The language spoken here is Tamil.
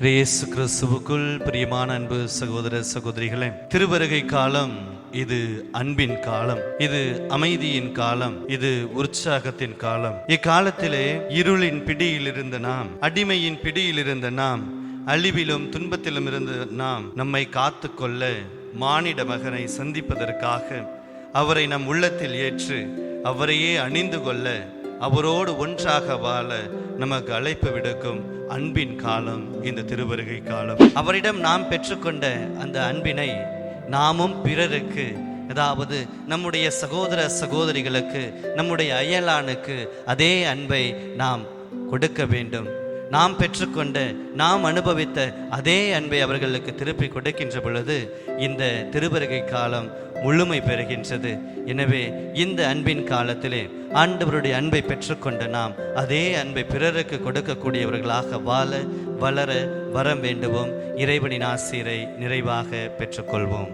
இயேசு கிறிஸ்துவுக்குள் பிரியமான அன்பு சகோதர சகோதரிகளே திருவருகை காலம் இது அன்பின் காலம் இது அமைதியின் காலம் இது உற்சாகத்தின் காலம். இக்காலத்திலே இருளின் பிடியில் இருந்த நாம் அடிமையின் பிடியில் இருந்த நாம் அழிவிலும் துன்பத்திலும் இருந்த நாம் நம்மை காத்து கொள்ள மானிட மகனை சந்திப்பதற்காக அவரை நம் உள்ளத்தில் ஏற்று அவரையே அணிந்து கொள்ள அவரோடு ஒன்றாக வாழ நமக்கு அழைப்பு விடுக்கும் அன்பின் காலம் இந்த திருவருகை காலம். அவரிடம் நாம் பெற்றுக்கொண்ட அந்த அன்பினை நாமும் பிறருக்கு அதாவது நம்முடைய சகோதர சகோதரிகளுக்கு நம்முடைய அயலானுக்கு அதே அன்பை நாம் கொடுக்க வேண்டும். நாம் பெற்றுக்கொண்ட நாம் அனுபவித்த அதே அன்பை அவர்களுக்கு திருப்பி கொடுக்கின்ற பொழுது இந்த திருவருகை காலம் முழுமை பெறுகின்றது. எனவே இந்த அன்பின் காலத்திலே ஆண்டவருடைய அன்பை பெற்றுக்கொண்ட நாம் அதே அன்பை பிறருக்கு கொடுக்கக்கூடியவர்களாக வாழ வளர வரம் வேண்டுவோம். இறைவனின் ஆசிரை நிறைவாக பெற்றுக்கொள்வோம்.